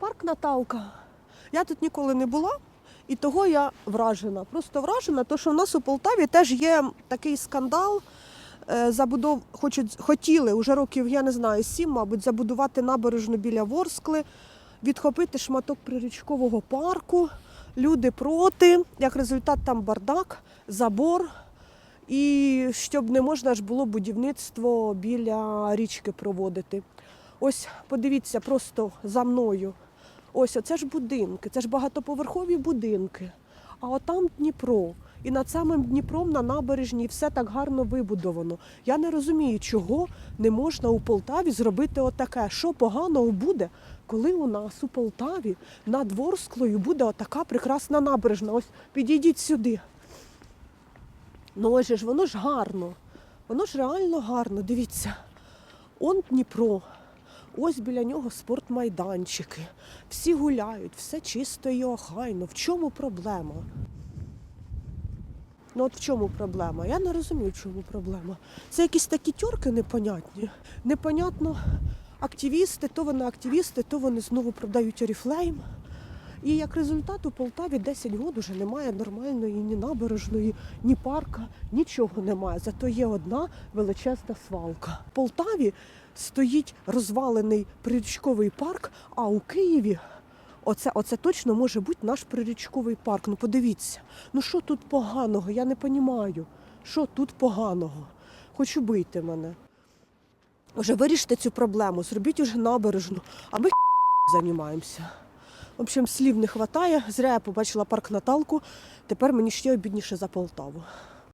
Парк Наталка. Я тут ніколи не була, і того я вражена. Просто вражена, тому що в нас у Полтаві теж є такий скандал. Е, Забудов... Хочуть... Хотіли уже років, я не знаю, сім, мабуть, забудувати набережну біля Ворскли, відхопити шматок прирічкового парку. Люди проти. Як результат, там бардак, забор. І щоб не можна ж було будівництво біля річки проводити. Ось подивіться просто за мною. Ось оце ж будинки, це ж багатоповерхові будинки. А отам Дніпро. І над самим Дніпром на набережній все так гарно вибудовано. Я не розумію, чого не можна у Полтаві зробити отаке. Що поганого буде, коли у нас у Полтаві над Ворсклою буде отака прекрасна набережна. Ось підійдіть сюди. Ну ось ж воно ж гарно. Воно ж реально гарно. Дивіться. Он Дніпро. Ось біля нього спортмайданчики. Всі гуляють, все чисто і охайно. В чому проблема? Ну от в чому проблема? Я не розумію, в чому проблема. Це якісь такі тюрки непонятні. Непонятно, активісти, то вони активісти, то вони знову продають Оріфлейм. І як результат у Полтаві 10 років вже немає нормальної ні набережної, ні парка, нічого немає. Зато є одна величезна свалка. В Полтаві стоїть розвалений прирічковий парк, а у Києві оце, оце точно може бути наш прирічковий парк. Ну подивіться, ну що тут поганого? Я не розумію. Що тут поганого? Хочу бити мене. Вже виріште цю проблему, зробіть уже набережну, а ми займаємося. В общем, слів не вистачає. Зря я побачила парк Наталку. Тепер мені ще обідніше за Полтаву.